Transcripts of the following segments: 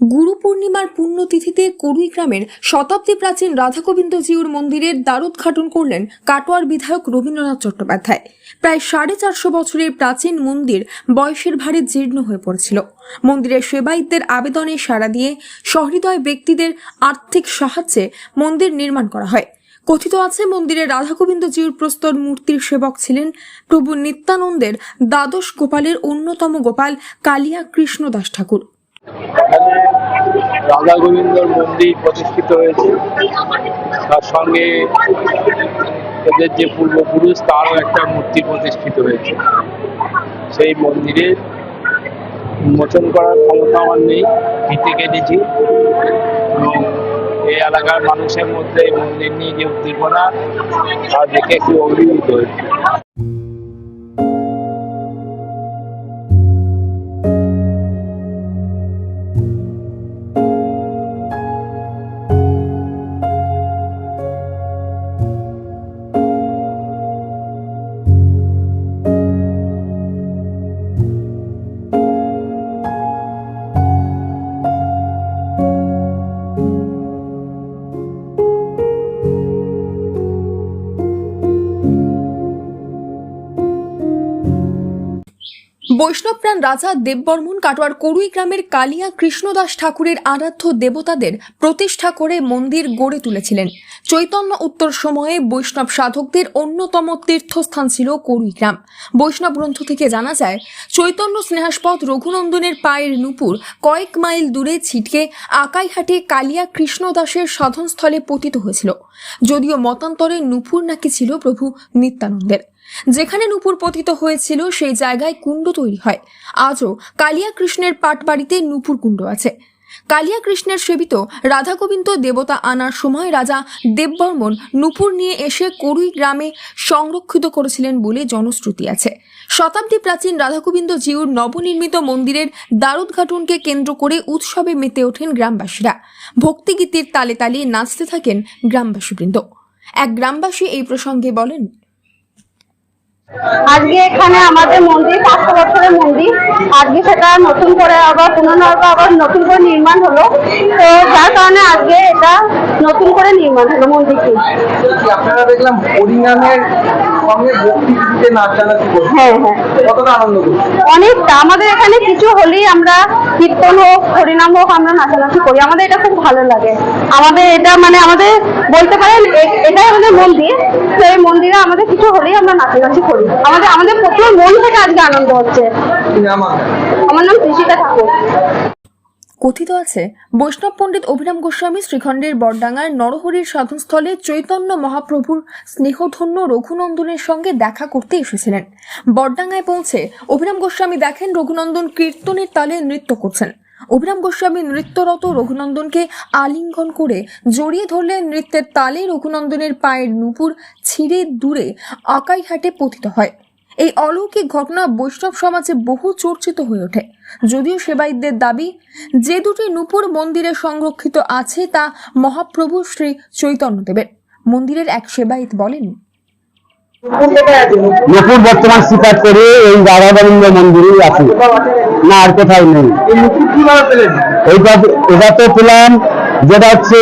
গুরু পূর্ণিমার পুণ্যতিথিতে কড়ুই গ্রামের শতাব্দী প্রাচীন রাধাগোবিন্দ জিউর মন্দিরের দ্বারোদ্ঘাটন করলেন কাটোয়ার বিধায়ক রবীন্দ্রনাথ চট্টোপাধ্যায়। প্রায় সাড়ে চারশো বছরের প্রাচীন মন্দির বয়সের ভারে জীর্ণ হয়ে পড়েছিল। মন্দিরের সেবায়িতদের আবেদনে সাড়া দিয়ে সহৃদয় ব্যক্তিদের আর্থিক সাহায্যে মন্দির নির্মাণ করা হয়। কথিত আছে মন্দিরে রাধাগোবিন্দ জিউর প্রস্তর মূর্তির সেবক ছিলেন প্রভু নিত্যানন্দের দ্বাদশ গোপালের অন্যতম গোপাল কালিয়া কৃষ্ণদাস ঠাকুর। এখানে রাধা গোবিন্দর মন্দির প্রতিষ্ঠিত হয়েছে। তার সঙ্গে এদের যে পূর্বপুরুষ, তারও একটা মূর্তি প্রতিষ্ঠিত হয়েছে। সেই মন্দিরের উন্মোচন করার ক্ষমতা আমার নেই ভিতে কেটেছি। এবং এই এলাকার মানুষের মধ্যে এই মন্দির নিয়ে যে উদ্দীপনা, তা দেখে খুব অভিভূত হয়েছে। বৈষ্ণবপ্রাণ রাজা দেববর্মন কাটোয়ার করুই গ্রামের কালিয়া কৃষ্ণদাস ঠাকুরের আরাধ্য দেবতাদের প্রতিষ্ঠা করে মন্দির গড়ে তুলেছিলেন। চৈতন্য উত্তর সময়ে বৈষ্ণব সাধকদের অন্যতম তীর্থস্থান ছিল করুই গ্রাম। বৈষ্ণব গ্রন্থ থেকে জানা যায়, চৈতন্য স্নেহাস্পদ রঘুনন্দনের পায়ের নুপুর কয়েক মাইল দূরে ছিটকে আকাইহাটে কালিয়া কৃষ্ণদাসের সাধনস্থলে পতিত হয়েছিল। যদিও মতান্তরে নুপুর নাকি ছিল প্রভু নিত্যানন্দের। যেখানে নূপুর পতিত হয়েছিল, সেই জায়গায় কুণ্ড তৈরি হয়। আজও কালিয়া কৃষ্ণের পাটবাড়িতে নূপুর কুণ্ড আছে। কালিয়া কৃষ্ণের সেবিত রাধা গোবিন্দ দেবতা আনার সময় রাজা দেববর্মন নূপুর নিয়ে এসে করুই গ্রামে সংরক্ষিত করেছিলেন বলে জনশ্রুতি আছে। শতাব্দী প্রাচীন রাধাগোবিন্দ জিউর নবনির্মিত মন্দিরের দ্বারোদ্ঘাটনকে কেন্দ্র করে উৎসবে মেতে ওঠেন গ্রামবাসীরা। ভক্তিগীতির তালে তালে নাচতে থাকেন গ্রামবাসীবৃন্দ। এক গ্রামবাসী এই প্রসঙ্গে বলেন আজকে এখানে আমাদের মন্দির পাঁচশো বছরের মন্দির। আজকে সেটা নতুন করে আবার পুনর্নব আবার নতুন করে নির্মাণ হলো। তো যার কারণে আজকে এটা নতুন করে নির্মাণ হলো মন্দিরটি। আপনারা দেখলাম হরিনামের সঙ্গে ভক্তি গীতিতে নাচানাচি করছে হ্যাঁ হ্যাঁ। কতটা আনন্দ অনেকটা। আমাদের এখানে কিছু হলেই আমরা কীর্তন হোক হরিনাম হোক আমরা নাচানাচি করি। আমাদের এটা খুব ভালো লাগে। আমাদের এটা মানে আমাদের বলতে পারেন এটাই আমাদের মন্দির। তো আমাদের কিছু হলেই আমরা নাচানাচি করি। আমাদের আমাদের প্রচুর মন থেকে আজকে আনন্দ হচ্ছে। আমার নাম কৃষিকা ঠাকুর। কথিত আছে, বৈষ্ণব পণ্ডিত অভিরাম গোস্বামী শ্রীখণ্ডের বরডাঙ্গার নরহরির সাধনস্থলে চৈতন্য মহাপ্রভুর স্নেহধন্য রঘুনন্দনের সঙ্গে দেখা করতে এসেছিলেন। বরডাঙ্গায় পৌঁছে অভিরাম গোস্বামী দেখেন রঘুনন্দন কীর্তনের তালে নৃত্য করছেন। অভিরাম গোস্বামী নৃত্যরত রঘুনন্দনকে আলিঙ্গন করে জড়িয়ে ধরলেন নৃত্যের তালে রঘুনন্দনের পায়ের নুপুর ছিঁড়ে দূরে আকাইহাটে পতিত হয়। এই অলৌকিক ঘটনা বৈষ্ণব সমাজে বহু চর্চিত হয়ে ওঠে। যদিও সেবায়িতদের দাবি, যে দুটি নূপুর মন্দিরে সংরক্ষিত আছে তা মহাপ্রভু শ্রী চৈতন্যদেবের। মন্দিরের এক সেবায়িত বলেন নতুন বর্তমান স্বীকার করে এই রাধা গোবিন্দ মন্দিরেই আছে। না আর কোথাও নেই। এইটা এটা তো পেলাম যেটা হচ্ছে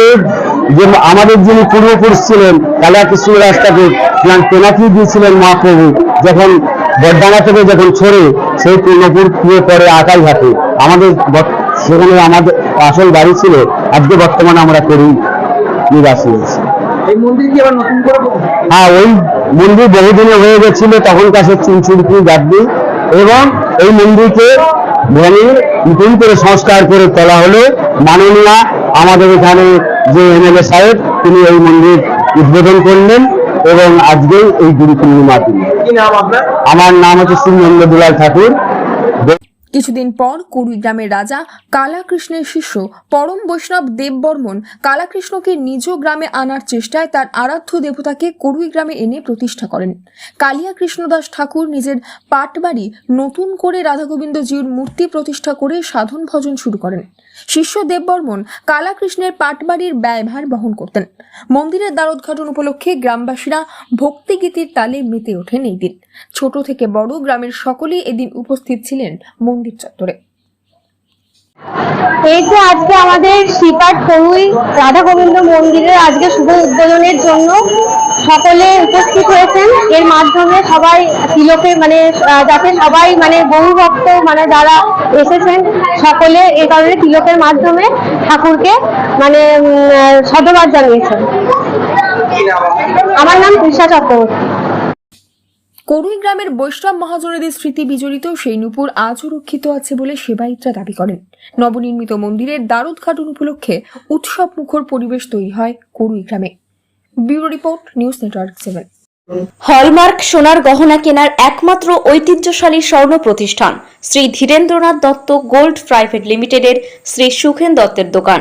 যে আমাদের যিনি পূর্বপুরুষ ছিলেন কালিয়া কৃষ্ণ রাস্তাকে তেনাকি দিয়েছিলেন মহাপ্রভু যখন বরডাঙ্গা থেকে যখন ছড়ে সেই পূর্ণপুর পুয়ে পরে আকাই হাতে আমাদের সেখানে আমাদের আসল বাড়ি ছিল আজকে বর্তমানে আমরা করি নিবাসী হয়েছি? হ্যাঁ ওই মন্দির বহুদিনে হয়ে গেছিল তখন কাছে চুনচুরকি গাদ্দি এবং এই মন্দিরকে ভেঙে নতুন করে সংস্কার করে তোলা হলো। মাননীয়া আমাদের এখানে যে এমএলএ সাহেব তিনি এই মন্দির উদ্বোধন করলেন এবং আজকে এই গুরু পূর্ণিমা আপনার? আমার নাম হচ্ছে শ্রীনন্দ দুলাল ঠাকুর। কিছুদিন পর কুড়িগ্রামের রাজা কালাকৃষ্ণের শিষ্য পরম বৈষ্ণব দেববর্মন কালাকৃষ্ণকে নিজ গ্রামে আনার চেষ্টায় তার আরাধ্য দেবতাকে কুড়িগ্রামে গ্রামে এনে প্রতিষ্ঠা করেন। কালিয়া কৃষ্ণদাস ঠাকুর নিজের পাটবাড়ি নতুন করে রাধাগোবিন্দজির মূর্তি প্রতিষ্ঠা করে সাধন ভজন শুরু করেন। শিষ্য দেববর্মন কালাকৃষ্ণের পাটবাড়ির ব্যয়ভার বহন করতেন। মন্দিরের দ্বারোদ্ঘাটন উপলক্ষে গ্রামবাসীরা ভক্তিগীতির তালে মেতে ওঠেন এই দিন। ছোট থেকে বড় গ্রামের সকলেই এদিন উপস্থিত ছিলেন মন্দির চত্বরে। এই যে আজকে আমাদের শ্রীপাঠ করুই রাধা গোবিন্দ মন্দিরের আজকে শুভ উদ্বোধনের জন্য সকলে উপস্থিত হয়েছেন। এর মাধ্যমে সবাই তিলকে মানে যাতে সবাই মানে বহু ভক্ত মানে যারা এসেছেন সকলে এই কারণে তিলকের মাধ্যমে ঠাকুরকে মানে উম, সাধুবাদ জানিয়েছেন? আমার নাম তৃষা চক্রবর্তী। করুই গ্রামের বৈষ্ণব মহাজনেদের স্মৃতি বিজড়িত সেই নূপুর আজও রক্ষিত আছে বলে সেবায়িতরা দাবি করেন। নবনির্মিত মন্দিরের দ্বারোদ্ঘাটন উপলক্ষে উৎসব মুখর পরিবেশ তৈরি হয় করুই গ্রামে। Bureau report, news network seven. Hallmark সোনার গহনা কেনার একমাত্র ঐতিহ্যশালী স্বর্ণ প্রতিষ্ঠান শ্রী ধীরেন্দ্রনাথ দত্ত গোল্ড প্রাইভেট লিমিটেডের শ্রী সুখেন দত্তের দোকান।